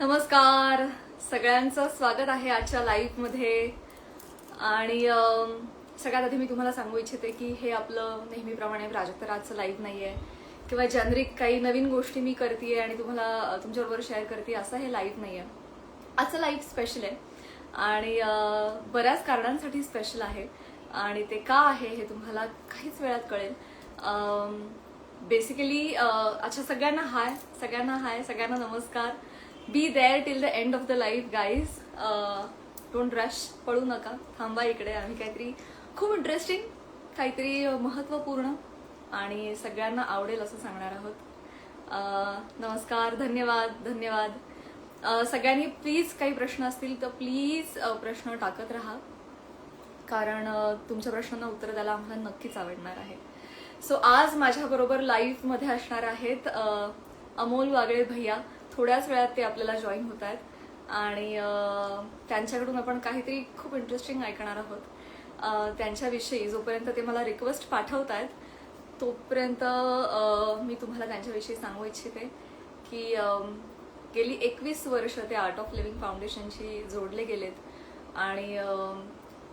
नमस्कार. सगळ्यांचं स्वागत आहे आजच्या लाईफमध्ये आणि सगळ्यात आधी मी तुम्हाला सांगू इच्छिते की हे आपलं नेहमीप्रमाणे प्राजक्तराजचं लाईव्ह आहे किंवा जनरिक काही नवीन गोष्टी मी करते आणि तुम्हाला तुमच्याबरोबर शेअर करते असं हे लाईव्ह आहे आजचं लाईव्ह स्पेशल आहे. आणि बऱ्याच कारणांसाठी स्पेशल आहे. आणि ते का आहे हे तुम्हाला काहीच वेळात कळेल. बेसिकली अच्छा सगळ्यांना हाय सगळ्यांना हाय सगळ्यांना नमस्कार. Be there till the end of the life guys don't rush पळू नका. थांबा इकडे. आम्ही काहीतरी खूप इंटरेस्टिंग काहीतरी महत्त्वपूर्ण आणि सगळ्यांना आवडेल असं सांगणार आहोत. Uh, नमस्कार. धन्यवाद. धन्यवाद. Uh, सगळ्यांनी प्लीज काही प्रश्न असतील तर प्लीज uh, प्रश्न टाकत राहा. कारण तुमच्या प्रश्नांना उत्तर द्यायला आम्हाला नक्कीच आवडणार आहे. सो आज माझ्याबरोबर लाईफमध्ये असणार आहेत अमोल वागळे भैया. थोड्याच वेळात ते आपल्याला जॉईन होत आहेत. आणि त्यांच्याकडून आपण काहीतरी खूप इंटरेस्टिंग ऐकणार आहोत. त्यांच्याविषयी जोपर्यंत ते मला रिक्वेस्ट पाठवत आहेत तोपर्यंत मी तुम्हाला त्यांच्याविषयी सांगू इच्छिते की गेली एकवीस वर्ष ते आर्ट ऑफ लिव्हिंग फाउंडेशनशी जोडले गेलेत. आणि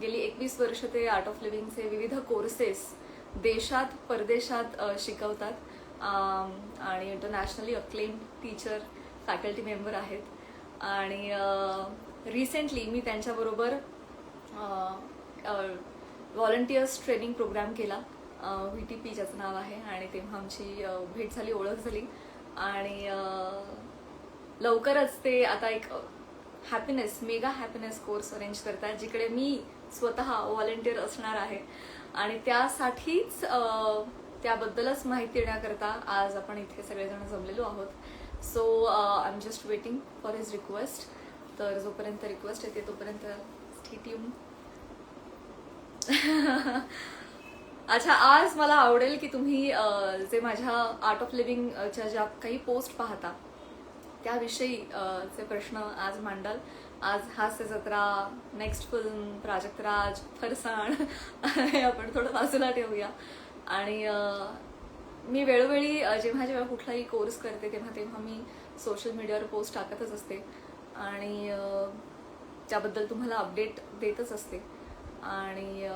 गेली एकवीस वर्ष ते आर्ट ऑफ लिव्हिंगचे विविध कोर्सेस देशात परदेशात शिकवतात. आणि internationally acclaim teacher faculty member आहेत. आणि रिसेंटली मी त्यांच्याबरोबर व्हॉलंटियर्स ट्रेनिंग प्रोग्राम केला. व्ही टी पी ज्याचं नाव आहे आणि तेव्हा आमची भेट झाली ओळख झाली. आणि लवकरच ते आता एक happiness mega happiness course arrange करतात जिकडे मी स्वतः व्हॉलेंटियर असणार आहे. आणि त्यासाठीच त्याबद्दलच माहिती देण्याकरता आज आपण इथे सगळेजण जमलेलो आहोत. So I am just waiting for his request तर जोपर्यंत रिक्वेस्ट येते तोपर्यंत स्थिती अच्छा आज मला आवडेल की तुम्ही जे माझ्या आर्ट ऑफ लिव्हिंगच्या ज्या काही पोस्ट पाहता त्याविषयी चे प्रश्न आज मांडाल. आज हास्य जत्रा नेक्स्ट फिल्म प्राजक्तराज फरसाण हे आपण थोडं बाजूला ठेवूया. आणि मी वेळोवेळी जेव्हा जेव्हा कुठलाही कोर्स करते तेव्हा तेव्हा मी सोशल मीडियावर पोस्ट टाकतच असते. आणि त्याबद्दल तुम्हाला अपडेट देतच असते. आणि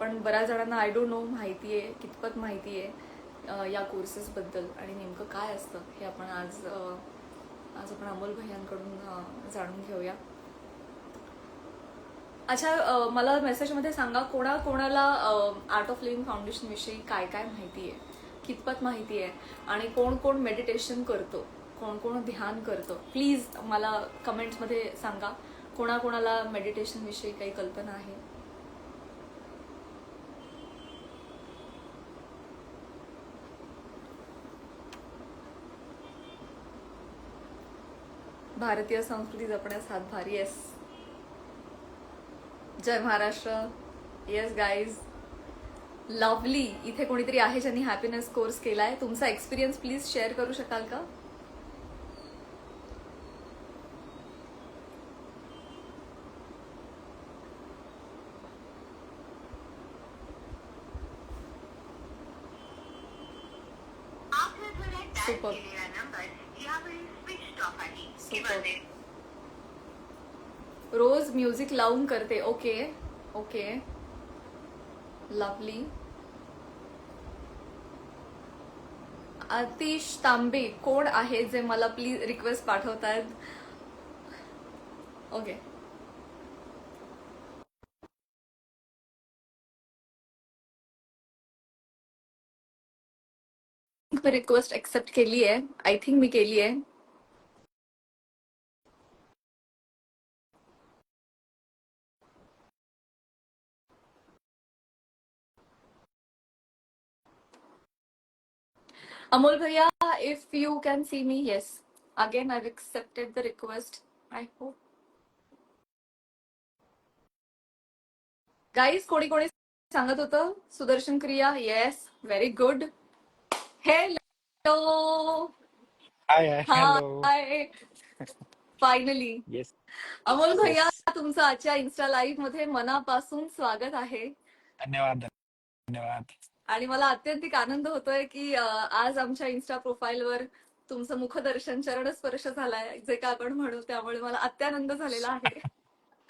पण बऱ्याच जणांना आय डोंट नो माहिती आहे कितपत माहिती आहे या कोर्सेसबद्दल आणि नेमकं काय असतं हे आपण आज आज आपण अमोल भैयांकडून जाणून घेऊया. अच्छा मला मेसेजमध्ये सांगा कोणा कोणाला आर्ट ऑफ लिव्हिंग फाउंडेशन विषयी काय काय माहिती आहे कितपत माहिती आहे आणि कोण कोण मेडिटेशन करतो? कोण कोण ध्यान करतो? प्लीज मला कमेंट्समध्ये सांगा कोणाकोणाला मेडिटेशन विषयी काही कल्पना आहे? भारतीय संस्कृती जपण्यास हातभार yes Jai Maharashtra. Yes guys lovely इथे कोणीतरी आहे ज्यांनी हॅपीनेस कोर्स केलाय. तुमचा एक्सपिरियन्स प्लीज शेअर करू शकाल का? आपल्या घरात डायल Super. केलेला नंबर यावेळी स्विच ऑफ आहे Super. किंवा ते रोज म्युझिक लावून करते. Okay okay. Lovely Atish Tambe कोण आहे जे मला प्लीज रिक्वेस्ट पाठवतायत ओके रिक्वेस्ट एक्सेप्ट केली आहे आय थिंक मी केली आहे Amol Bhaiya, if you can see me, yes. Again, I've accepted the request. I hope. Guys, कोणी कोणी सांगत होतं Sudarshan Kriya yes very good hello Hi, hi, hello. Hi finally Yes, Amol भैया. तुमचं आजच्या इन्स्टा लाईव्हमध्ये मनापासून स्वागत आहे धन्यवाद, धन्यवाद. आणि मला अत्यंतिक आनंद होतोय की आज आमच्या इन्स्टा प्रोफाईलवर तुमचं मुखदर्शन चरणस्पर्श झालाय जे काय आपण म्हणू त्यामुळे मला अत्यानंद झालेला आहे.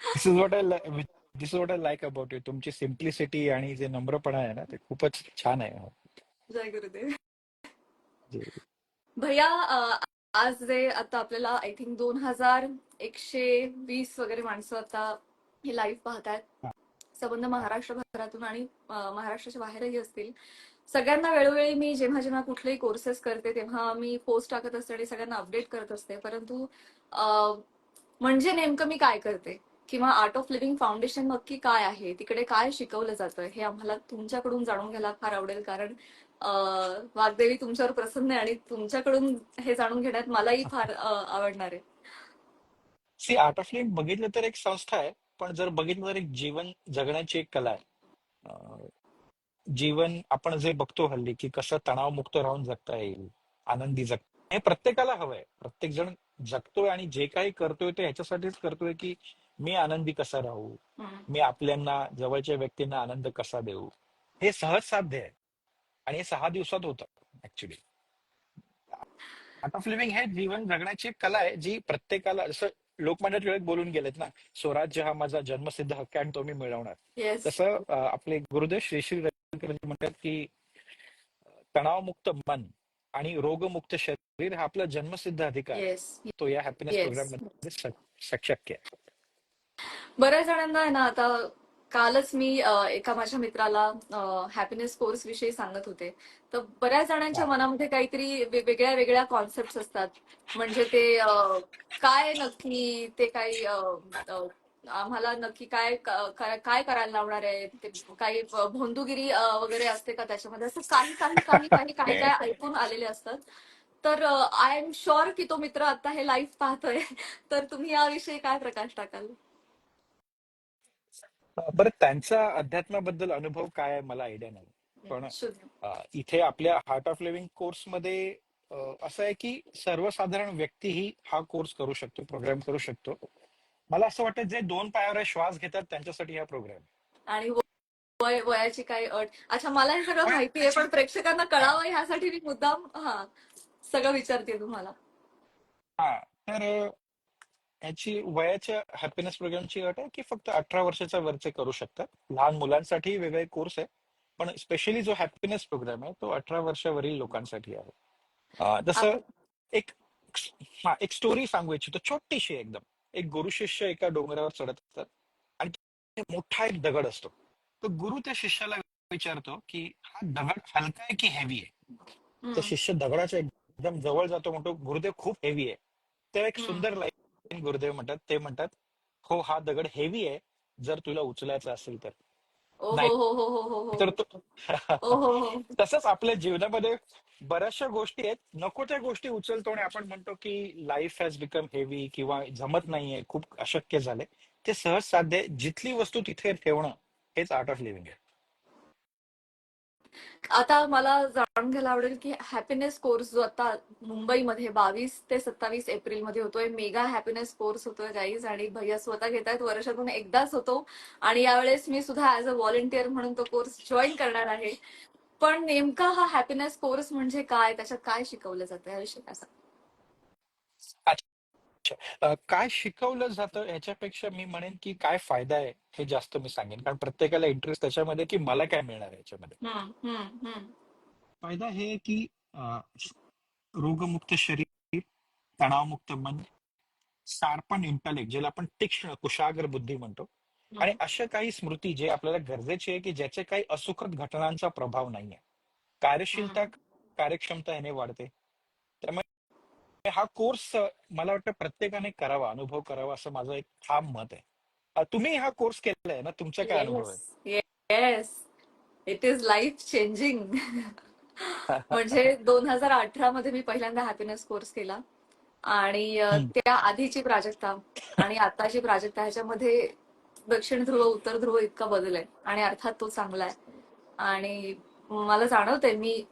This is what I this is what I like about you तुमची सिम्प्लिसिटी आणि जे नम्रपणा आहे ना ते खूपच छान आहे. जय गुरुदेव. भैया आज जे आता आपल्याला आय थिंक दोन हजार एकशे वीस वगैरे माणसं आता हे लाईव्ह पाहतायत. संबंध महाराष्ट्रभरातून आणि महाराष्ट्राच्या बाहेरही असतील. सगळ्यांना वेळोवेळी मी जेव्हा जेव्हा कुठलेही कोर्सेस करते तेव्हा मी पोस्ट टाकत असते आणि सगळ्यांना अपडेट करत असते. परंतु म्हणजे नेमकं मी काय करते? किंवा आर्ट ऑफ लिव्हिंग फाउंडेशन नक्की काय आहे? तिकडे काय शिकवलं जातं? हे आम्हाला तुमच्याकडून जाणून घ्यायला फार आवडेल. कारण वागदेवी वाग्देवी तुमच्यावर प्रसन्न आहे आणि तुमच्याकडून हे जाणून घेण्यात मलाही फार आवडणार आहे. सी आर्ट ऑफ लिव्हिंग बघितलं तर एक संस्था आहे. पण जर बघितलं तर एक जीवन जगण्याची एक कला आहे. जीवन आपण जे बघतो हल्ली की कसं तणावमुक्त राहून जगता येईल आनंदी जग हे प्रत्येकाला हवंय. प्रत्येक जण जगतोय आणि जे काही करतोय ते ह्याच्यासाठीच करतोय की मी आनंदी कसा राहू. मी आपल्यांना जवळच्या व्यक्तींना आनंद कसा देऊ? हे सहज साध्य आहे. आणि हे सहा दिवसात होतं ऍक्च्युली आर्ट ऑफ लिव्हिंग हे जीवन जगण्याची एक कला आहे जी प्रत्येकाला जसं लोकमान्य टिळक बोलून गेलेत ना स्वराज्य हा माझा जन्मसिद्ध हक्क आहे आणि तो मी मिळवणार. तसं आपले गुरुदेव श्री श्री रविशंकर जी म्हणतात की तणावमुक्त मन आणि रोगमुक्त शरीर हा आपला जन्मसिद्ध अधिकार तो या हॅपीनेस. प्रोग्राममध्ये शक्य आहे. बऱ्याच जणांना आहे ना आता कालच मी एका माझ्या मित्राला हॅपीनेस कोर्स विषयी सांगत होते. तर बऱ्याच जणांच्या. मनामध्ये काहीतरी वेगळ्या वेगळ्या कॉन्सेप्ट असतात. म्हणजे ते काय नक्की ते काही आम्हाला नक्की काय काय करायला लावणार आहे ते काही भोंदूगिरी वगैरे असते का त्याच्यामध्ये? असं काही काही काही काही काही काय ऐकून आलेले असतात. तर आय एम शुअर की तो मित्र आता हे लाईव्ह पाहतोय. तर तुम्ही याविषयी काय प्रकाश टाकाल? बरं त्यांचा अध्यात्माबद्दल अनुभव काय मला आयडिया नाही. पण इथे आपल्या हार्ट ऑफ लिव्हिंग कोर्समध्ये अ, असं आहे की सर्वसाधारण व्यक्तीही हा कोर्स करू शकतो प्रोग्राम करू शकतो. मला असं वाटतं जे दोन पायावर श्वास घेतात त्यांच्यासाठी हा प्रोग्राम आणि वय वयाची काही अट अच्छा मला हे सगळं माहिती आहे पण प्रेक्षकांना कळावं ह्यासाठी मी मुद्दाम हा सगळं विचारते तुम्हाला. हा तर याची वयाच्या हॅपीनेस प्रोग्रामची अट आहे की फक्त अठरा वर्षाच्या वरचे करू शकतात. लहान मुलांसाठी वेगळे कोर्स आहे. पण स्पेशली जो हॅपीनेस प्रोग्राम आहे तो अठरा वर्षावरील लोकांसाठी आहे. जसं एक हा एक स्टोरी सांगू इच्छितो. छोटीशी एकदम. एक गुरु शिष्य एका डोंगरावर चढत असतात आणि मोठा एक दगड असतो. तो गुरु त्या शिष्याला विचारतो की हा दगड हलका आहे की हेवी आहे. तर शिष्य दगडाच्या एकदम जवळ जातो म्हणतो गुरुदेव खूप हेवी आहे. तेव्हा एक. सुंदर लाईन गुरुदेव म्हणतात ते म्हणतात हो हा दगड हेवी आहे. जर तुला उचलायचा असेल तर. ओ हो. हो हो हो हो हो. तर तो हो हो. तसंच आपल्या जीवनामध्ये बऱ्याचशा गोष्टी आहेत. नको त्या गोष्टी उचलतो आणि आपण म्हणतो की लाईफ हॅज बिकम हेवी किंवा जमत नाहीये खूप अशक्य झाले ते सहज साध्य आहे. जिथली वस्तू तिथे ठेवणं हेच आर्ट ऑफ लिव्हिंग आहे. आता मला जाणून घ्यायला आवडेल की हॅपीनेस कोर्स जो आता मुंबईमध्ये बावीस ते सत्तावीस एप्रिलमध्ये होतोय मेगा हॅपीनेस कोर्स होतोय गाईज आणि भैया स्वतः घेत आहेत. वर्षातून एकदाच होतो आणि यावेळेस मी सुद्धा ऍज अ व्हॉलेंटिअर म्हणून तो कोर्स जॉईन करणार आहे. पण नेमका हा हॅपीनेस कोर्स म्हणजे काय? त्याच्यात काय शिकवलं जातं? याविषयी काय सांगा? अ, काय शिकवलं जातं याच्यापेक्षा मी म्हणेन की काय फायदा आहे हे जास्त मी सांगेन. कारण प्रत्येकाला इंटरेस्ट त्याच्यामध्ये की मला काय मिळणार आहे याच्यामध्ये. हम्म, हम्म, हम्म. फायदा हे आहे की अ, रोगमुक्त शरीर तणावमुक्त मन शार्पन इंटलेक्ट ज्याला आपण तीक्ष्ण कुशाग्र बुद्धी म्हणतो. आणि अशा काही स्मृती जे आपल्याला गरजेची आहे की ज्याचे काही असुखद घटनांचा प्रभाव नाहीये. कार्यशीलता कार्यक्षमता याने वाढते. हा कोर्स मला वाटतं प्रत्येकाने करावा अनुभव करावा असं माझं एक ठाम मत आहे. तुम्ही हा कोर्स आहे ना तुमचा काय अनुभव आहे? Yes it is life changing म्हणजे दोन हजार अठरा मध्ये मी पहिल्यांदा हॅपीनेस कोर्स केला. आणि. त्या आधीची प्राजक्ता आणि आताची प्राजक्ता ह्याच्यामध्ये दक्षिण ध्रुव उत्तर ध्रुव इतका बदल आहे. आणि अर्थात तो चांगला आहे. आणि मला जाणवतंय मी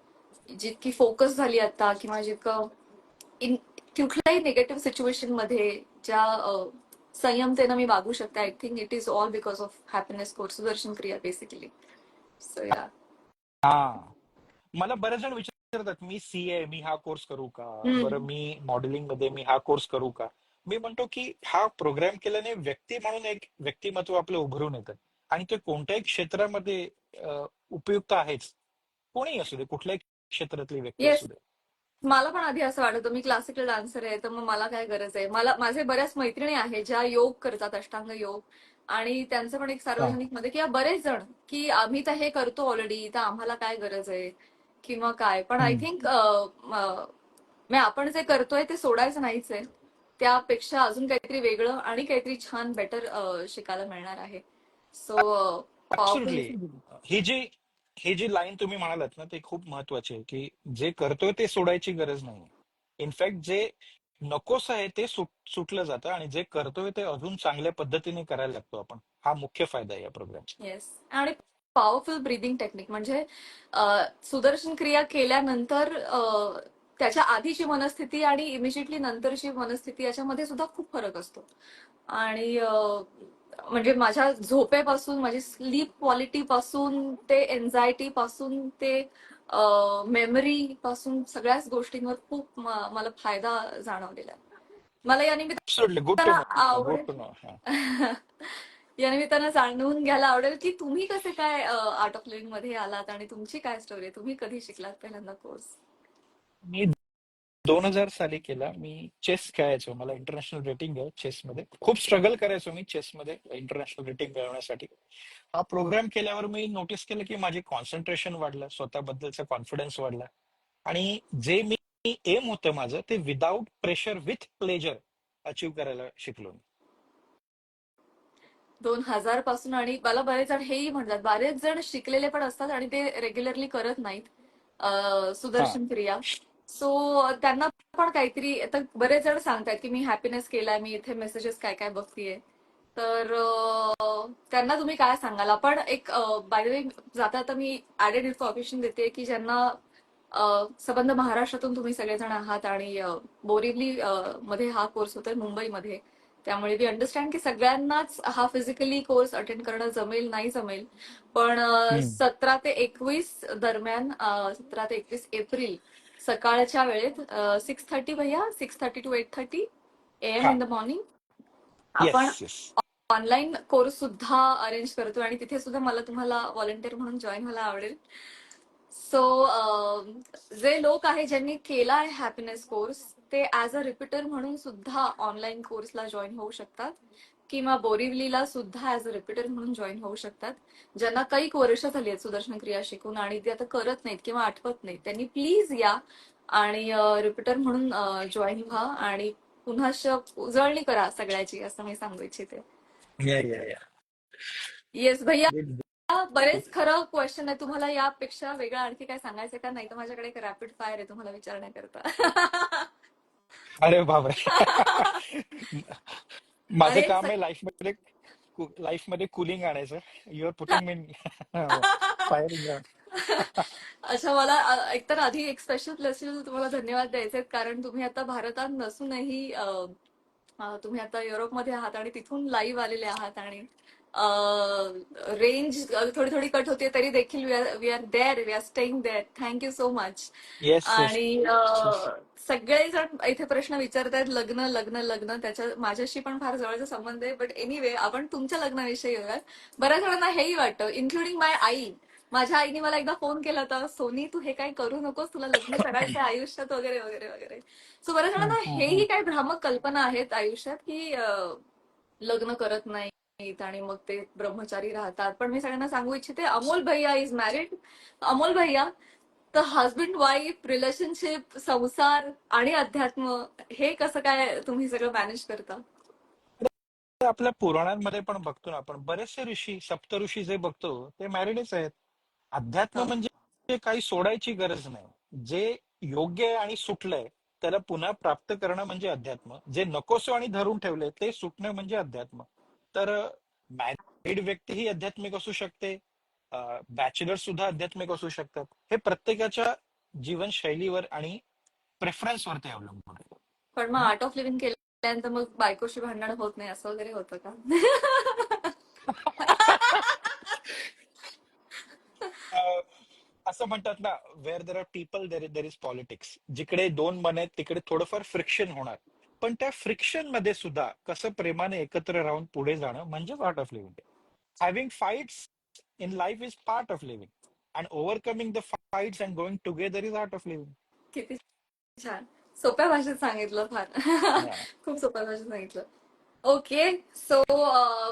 जितकी फोकस झाली आता किंवा जितकं कुठल्याही निगेटिव्ह सिच्युएशनमध्ये ज्या संयमतेनं मी वागू शकते I think it is all because of happiness course Sudarshan Kriya basically so या हा. मला बरेच जण विचार विचारतात मी सीए मी हा कोर्स करू का. बरं मी मॉडेलिंगमध्ये मी हा कोर्स करू का? मी म्हणतो की हा प्रोग्राम केल्याने व्यक्ती म्हणून एक व्यक्तिमत्व आपलं उभरून येतं. आणि ते कोणत्याही क्षेत्रामध्ये उपयुक्त आहेच. कोणीही असू दे कुठल्याही क्षेत्रातली व्यक्ती. असू दे. मला पण आधी असं वाटत मी क्लासिकल डान्सर आहे तर मग मला काय गरज आहे? मला माझे बऱ्याच मैत्रिणी आहेत ज्या योग करतात अष्टांग योग. आणि त्यांचं पण एक सार्वजनिकमध्ये किंवा बरेच जण की आम्ही तर हे करतो ऑलरेडी तर आम्हाला काय गरज आहे? किंवा काय? पण आय. थिंक आपण जे करतोय ते सोडायचं नाहीच आहे. त्यापेक्षा अजून काहीतरी वेगळं आणि काहीतरी छान बेटर शिकायला मिळणार आहे. सो. ही जी हे जी लाईन तुम्ही म्हणालात ना ते खूप महत्वाची आहे की जे करतोय ते सोडायची गरज नाही इनफॅक्ट जे नकोस आहे ते सुट सुटलं जातं आणि जे करतोय ते अजून चांगल्या पद्धतीने करायला लागतो आपण. हा मुख्य फायदा आहे या प्रोग्रामचा येस आणि पॉवरफुल ब्रिदिंग टेक्निक म्हणजे सुदर्शन क्रिया केल्यानंतर त्याच्या आधीची मनस्थिती आणि इमिजिएटली नंतरची मनस्थिती याच्यामध्ये सुद्धा खूप फरक असतो. आणि म्हणजे माझ्या झोपेपासून माझी स्लीप क्वालिटी पासून ते एन्झायटी पासून ते मेमरी पासून सगळ्याच गोष्टींवर खूप मला फायदा जाणवलेला. मला या निमित्तानं. आवडेल. या निमित्तानं जाणून घ्यायला आवडेल की तुम्ही कसे काय आर्ट ऑफ लिव्हिंगमध्ये आलात आणि तुमची काय स्टोरी आहे? तुम्ही कधी शिकलात पहिल्यांदा कोर्स मी दोन हजार साली केला. मी चेस खेळायचो. मला इंटरनॅशनल रेटिंग आहे चेस मध्ये खूप स्ट्रगल करायचो मी चेस मध्ये इंटरनॅशनल रेटिंग मिळवण्यासाठी. हा प्रोग्राम केल्यावर मी नोटीस केलं की माझे कॉन्सन्ट्रेशन वाढलं. स्वतःबद्दलचा कॉन्फिडन्स वाढला. आणि जे मी एम होतं माझं ते without pressure with pleasure achieve करायला शिकलो मी. दोन हजारपासून आणि मला बरेच जण हेही म्हणतात बरेच जण शिकलेले पण असतात आणि ते रेग्युलरली करत नाहीत. सुदर्शन क्रिया. सो त्यांना पण काहीतरी आता बरेच जण सांगतात की मी हॅपीनेस केलाय मी इथे मेसेजेस काय काय बघतीये. तर त्यांना तुम्ही काय सांगाल? आपण एक बाय वे जाता आता मी ऍडेड इन्फॉर्मेशन देते की ज्यांना संबंध महाराष्ट्रातून तुम्ही सगळेजण आहात आणि बोरिवली मध्ये हा कोर्स होतोय मुंबईमध्ये. त्यामुळे वी अंडरस्टँड की सगळ्यांनाच हा फिजिकली कोर्स अटेंड करणं जमेल नाही जमेल. पण. सतरा ते एकवीस दरम्यान सतरा ते एकवीस एप्रिल सकाळच्या वेळेत सिक्स थर्टी भैया six thirty to eight thirty AM हा. इन द मॉर्निंग आपण ऑनलाईन कोर्स सुद्धा अरेंज करतो आणि तिथे सुद्धा मला तुम्हाला व्हॉलेंटिअर म्हणून जॉईन व्हायला आवडेल. सो जे लोक आहे ज्यांनी केला आहे हॅपीनेस कोर्स ते ऍज अ रिपीटर म्हणून सुद्धा ऑनलाईन कोर्सला जॉईन होऊ शकतात. किंवा बोरिवलीला सुद्धा ऍज अ रिपीटर म्हणून जॉईन होऊ शकतात. ज्यांना काही वर्ष झाली आहेत सुदर्शन क्रिया शिकून आणि ते आता करत नाहीत किंवा आठवत नाहीत त्यांनी प्लीज या आणि रिपीटर म्हणून जॉईन व्हा आणि पुन्हा उजळणी करा सगळ्याची असं मी सांगू इच्छिते. या या या. येस भैया. बरेच खरं क्वेश्चन आहे. तुम्हाला यापेक्षा वेगळं आणखी काय सांगायचं का? नाही तर माझ्याकडे एक रॅपिड फायर आहे तुम्हाला विचारण्याकरता. अरे बापरे. माझं अरे, काम आहे लाईफमध्ये लाईफमध्ये कुलिंग आणायचं. युअर पुटिंग मी फायरिंग अच्छा मला अ, एकतर आधी एक स्पेशल प्लेसला तुम्हाला धन्यवाद द्यायचे आहेत. कारण तुम्ही आता भारतात नसूनही अ, अ, तुम्ही आता युरोपमध्ये आहात आणि तिथून लाईव्ह आलेले आहात आणि रेंज थोडी थोडी कट होते तरी देखील we are there we are staying there thank you so much आणि अ, सगळेजण इथे प्रश्न विचारतायत लग्न लग्न लग्न. त्याच्या माझ्याशी पण फार जवळचा संबंध आहे बट एनिवे आपण तुमच्या लग्नाविषयी येऊयात. बऱ्याच जणांना हेही वाटतं इन्क्लुडिंग माय आई. माझ्या आईने मला एकदा फोन केला होता सोनी तू हे काय करू नकोस तुला लग्न करायचं आहे आयुष्यात वगैरे वगैरे वगैरे. सो बऱ्याच जणांना हेही काही भ्रामक कल्पना आहेत आयुष्यात की लग्न करत नाहीत आणि मग ते ब्रह्मचारी राहतात. पण मी सगळ्यांना सांगू इच्छिते अमोल भैया इज मॅरिड अमोल भैया तर हजबंड वाईफ रिलेशनशिप संसार आणि अध्यात्म हे कसं काय तुम्ही सगळं मॅनेज करता? आपल्या पुराणांमध्ये पण बघतो ना आपण बरेचसे ऋषी सप्त ऋषी जे बघतो ते मॅरिडच आहेत. अध्यात्म. म्हणजे काही सोडायची गरज नाही. जे योग्य आहे आणि सुटलंय त्याला पुन्हा प्राप्त करणं म्हणजे अध्यात्म. जे नकोसो आणि धरून ठेवले ते सुटणं म्हणजे अध्यात्म. तर मॅरिड व्यक्ती ही आध्यात्मिक असू शकते. बॅचलर सुद्धा आध्यात्मिक असू शकतात. हे प्रत्येकाच्या जीवनशैलीवर आणि प्रेफरन्सवरती अवलंबून आहे. पण मग आर्ट ऑफ लिव्हिंग केल्यानंतर मग बायकोशी भांडण होत नाही असं वगैरे होतं का? असं म्हणतात ना where there are people there there is politics जिकडे दोन मन आहेत तिकडे थोडंफार फ्रिक्शन होणार. पण त्या फ्रिक्शनमध्ये सुद्धा कसं प्रेमाने एकत्र राहून पुढे जाणं म्हणजे part of living having fights in life is part of living and overcoming the fights and going together is art of living किती छान. सोप्या भाषेत सांगितलं फार. खूप सोप्या भाषेत सांगितलं. ओके सो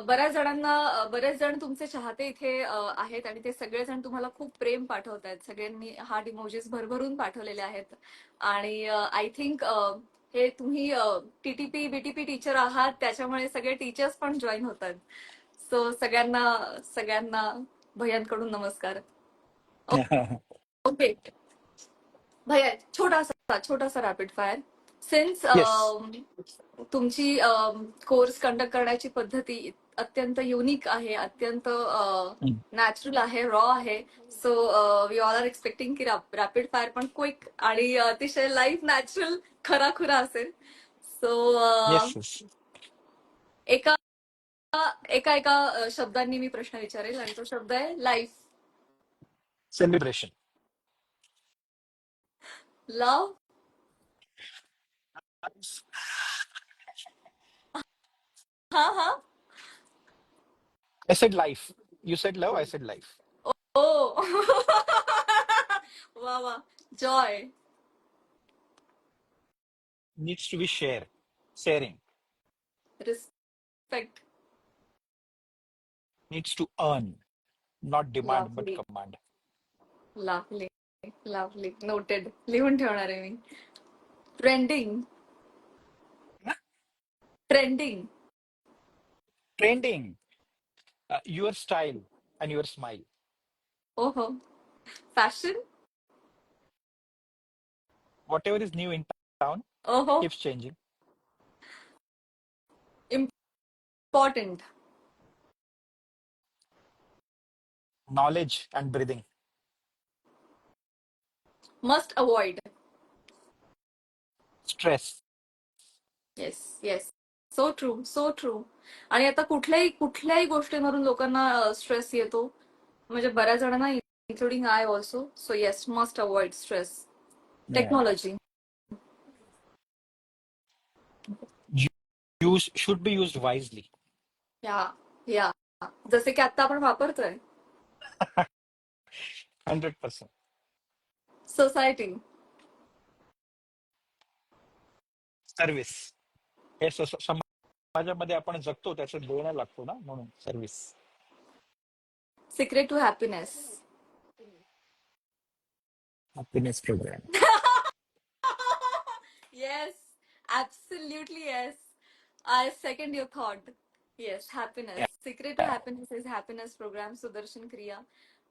बऱ्याच जणांना बरेच जण तुमचे चाहते इथे आहेत आणि ते सगळेजण तुम्हाला खूप प्रेम पाठवत आहेत सगळ्यांनी हार्ट इमोजीस भरभरून पाठवलेले आहेत. आणि आय थिंक हे तुम्ही टीटीपी बीटीपी टीचर आहात त्याच्यामुळे सगळे टीचर्स पण जॉईन होत आहेत सो सगळ्यांना सगळ्यांना भैयांकडून नमस्कार. ओके भैया छोटासा छोटासा रॅपिड फायर सिन्स तुमची कोर्स कंडक्ट करण्याची पद्धती अत्यंत युनिक आहे अत्यंत नॅचरल आहे रॉ आहे. So we all are expecting की रॅपिड फायर पण क्विक आणि अतिशय लाईफ नॅचरल खराखुरा असेल. सो येस येस एका एका एका अ, शब्दांनी मी प्रश्न विचारेल आणि तो शब्द आहे लाईफ सेलिब्रेशन लव्ह हा हा life. You said love, I said life. ओ वा वा joy Needs to be share, sharing. Respect Needs to earn, not demand but Lovely. command. लाभली लाभली नोटेड लिहून ठेवणार आहे मी trending trending Trending, uh, your style and your smile. ओहो fashion Whatever is new in town ओहो keeps changing. Important Knowledge and breathing. Must avoid Stress. Yes yes so true so true आणि आता कुठल्याही कुठल्याही गोष्टींवरून लोकांना स्ट्रेस येतो. म्हणजे बऱ्याच जणांना including I also so yes must avoid stress Yeah. Technology Use should be used wisely. या या जसे की आता आपण वापरतोय. Hundred percent. Society Service. हे समाजामध्ये आपण जगतो त्याचं देणं लागतो ना म्हणून service secret to happiness happiness program yes absolutely yes I second your thought yes happiness secret to happiness is happiness program Sudarshan Kriya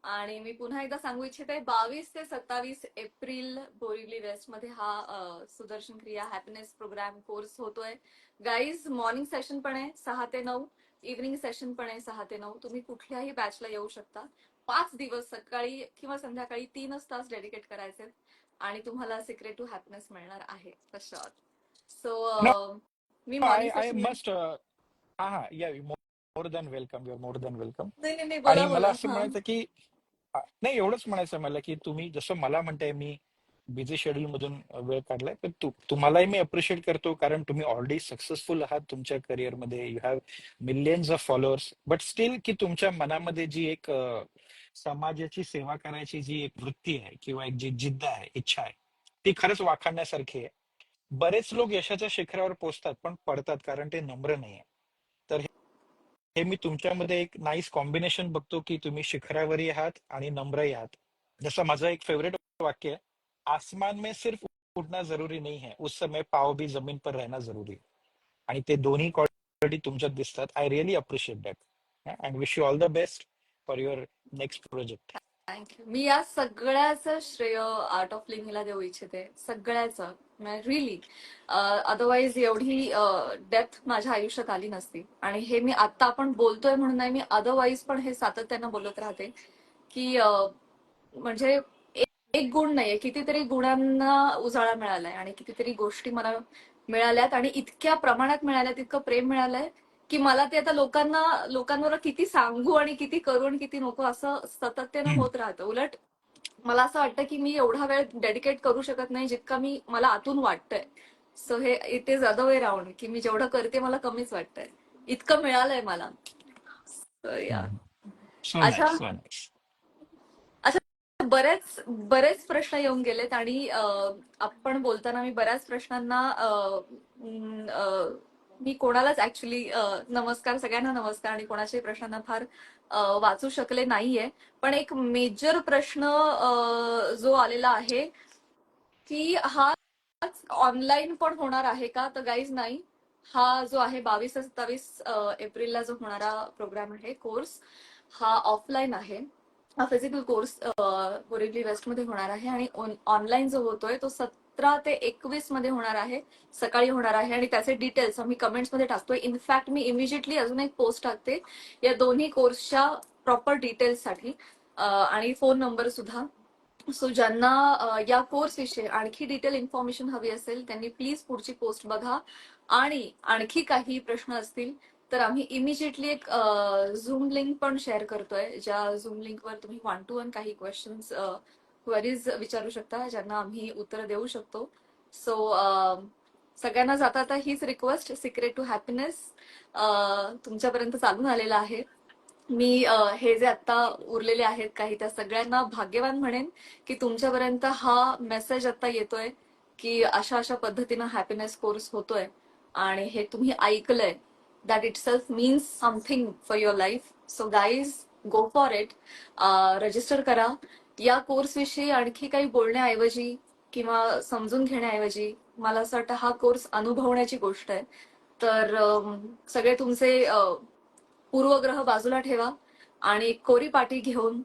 आणि मी पुन्हा एकदा सांगू इच्छिते बावीस ते सत्तावीस एप्रिल बोरिवली वेस्टमध्ये हा अ, Sudarshan Kriya happiness program course होतोय. गाईज मॉर्निंग सेशन पण आहे सहा ते नऊ. इव्हनिंग सेशन पण आहे सहा ते नऊ. तुम्ही कुठल्याही बॅचला येऊ शकता. पाच दिवस सकाळी किंवा संध्याकाळी तीनच तास डेडिकेट करायचे आणि तुम्हाला सिक्रेट टू हॅपीनेस मिळणार आहे सो मी मॉर्निंग आय सेशन मस्ट हा हा या more than welcome your more than welcome नाही नाही नाही, आणि बोला मला बोला असं हा. म्हणायचं की नाही एवढंच म्हणायचं मला की तुम्ही जसं मला म्हणताय मी बिझी शेड्यूल मधून वेळ काढलाय तर तु- तुम्हालाही मी अप्रिशिएट करतो कारण तुम्ही ऑलरेडी सक्सेसफुल आहात तुमच्या करिअरमध्ये you have millions of followers but still की तुमच्या मनामध्ये जी एक अ, समाजाची सेवा करायची जी एक वृत्ती आहे किंवा एक जी जिद्द आहे इच्छा आहे ती खरंच वाखाणण्यासारखी आहे. बरेच लोक यशाच्या शिखरावर पोहोचतात पण पडतात कारण ते नम्र नाहीये. तर हे मी तुमच्यामध्ये एक नाईस कॉम्बिनेशन बघतो की तुम्ही शिखरावरही आहात आणि नम्रही आहात. जसं माझं एक फेवरेट वाक्य आहे आसमान में सिर्फ उड़ना जरुरी नाही है उस समय पाव भी जमीन पर रहना जरुरी आणि ते दोन्ही क्वालिटी तुमच्यात दिसतात. I really appreciate that and wish you all the best for your next project thank you मी या सगळ्याचं श्रेय आर्ट ऑफ लिव्हिंगला देऊ इच्छिते. सगळ्याचं. रिली अदरवाईज एवढी डेप्थ माझ्या आयुष्यात आली नसती. आणि हे मी आता आपण बोलतोय म्हणून नाही मी अदरवाईज पण हे सातत्यानं बोलत राहते की अ, म्हणजे एक एक गुण नाहीये. कितीतरी गुणांना उजाळा मिळालाय आणि कितीतरी गोष्टी मला मिळाल्यात आणि इतक्या प्रमाणात मिळाल्यात इतकं प्रेम मिळालंय की मला ते आता लोकांना लोकांवर किती सांगू आणि किती करू आणि किती नको असं सातत्यानं होत राहतं. उलट मला असं वाटतं की मी एवढा वेळ डेडिकेट करू शकत नाही जितका मी मला आतून वाटतंय. सो हे it is other way round की मी जेवढं करते मला कमीच वाटतंय. इतकं मिळालंय मला. अच्छा. नाईस बरेच बरेच प्रश्न येऊन गेलेत आणि आपण बोलताना मी बऱ्याच प्रश्नांना म, कोणालाच ऍक्च्युली नमस्कार सगळ्यांना नमस्कार आणि कोणाच्याही प्रश्नांना फार वाचू शकले नाहीये. पण एक मेजर प्रश्न जो आलेला आहे की हा ऑनलाईन पण होणार आहे का? तर गाईज नाही. हा जो आहे बावीस सत्तावीस एप्रिलला जो होणारा प्रोग्राम आहे कोर्स हा ऑफलाईन आहे. हा फिजिकल कोर्स बोरिवली वेस्टमध्ये होणार आहे आणि ऑनलाईन जो होतोय तो सतरा ते एकवीसमध्ये होणार आहे सकाळी होणार आहे आणि त्याचे डिटेल्स आम्ही कमेंट्समध्ये टाकतोय. इनफॅक्ट मी इमिजिएटली अजून एक पोस्ट टाकते. या दोन्ही कोर्सच्या प्रॉपर डिटेल्ससाठी आणि फोन नंबर सुद्धा. सो ज्यांना या कोर्स विषयी आणखी डिटेल इन्फॉर्मेशन हवी असेल त्यांनी प्लीज पुढची पोस्ट बघा. आणि आणखी काही प्रश्न असतील तर आम्ही इमिजिएटली एक झूम लिंक पण शेअर करतोय. ज्या झूम लिंकवर तुम्ही वन टू वन काही क्वेश्चन्स क्वेरीज विचारू शकता ज्यांना आम्ही उत्तर देऊ शकतो. सो सगळ्यांना जाता आता हीच रिक्वेस्ट सिक्रेट टू हॅपीनेस तुमच्यापर्यंत चालून आलेला आहे. मी हे जे आता उरलेले आहेत काही त्या सगळ्यांना भाग्यवान म्हणेन की तुमच्यापर्यंत हा मेसेज आता येतोय की अशा अशा पद्धतीनं हॅपीनेस कोर्स होतोय. आणि हे तुम्ही ऐकलंय. That itself means something for your life so guys go for it register करा. या कोर्स विषयी आणखी काही बोलण्याऐवजी किंवा समजून घेण्याऐवजी मला असं वाटतं हा कोर्स अनुभवण्याची गोष्ट आहे. तर सगळे तुमचे पूर्वग्रह बाजूला ठेवा आणि कोरी पाटी घेऊन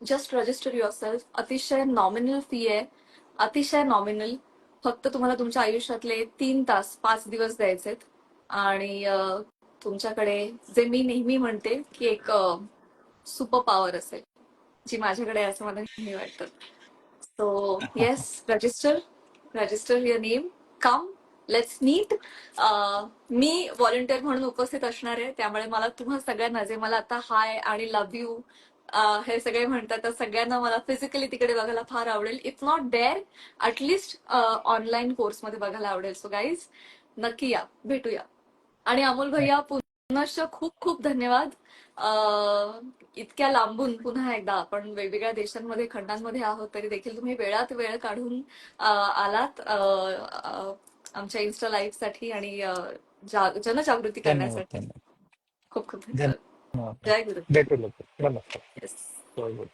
जस्ट रजिस्टर युअर सेल्फ अतिशय नॉमिनल फी आहे. अतिशय नॉमिनल फक्त तुम्हाला तुमच्या आयुष्यातले तीन तास पाच दिवस द्यायचेत. आणि तुमच्याकडे जे मी नेहमी म्हणते की एक सुपर पॉवर असेल. जी माझ्याकडे असं मला नेहमी वाटतं. So yes register register your name come let's meet me volunteer म्हणून उपस्थित असणार आहे. त्यामुळे मला तुम्हा सगळ्यांना जे मला आता हाय आणि लव्ह यू हे सगळे म्हणतात त्या सगळ्यांना मला फिजिकली तिकडे बघायला फार आवडेल. If not there at least online कोर्समध्ये बघायला आवडेल. सो गाईज नक्की या भेटूया. आणि अमोल भैया पुनश्च खूप खूप धन्यवाद. इतक्या लांबून पुन्हा एकदा आपण वेगवेगळ्या देशांमध्ये खंडांमध्ये आहोत तरी देखील तुम्ही वेळात वेळ काढून आलात आमच्या इन्स्टा लाईव्हसाठी आणि जनजागृती करण्यासाठी. खूप खूप धन्यवाद. जय गुरु. नमस्कार.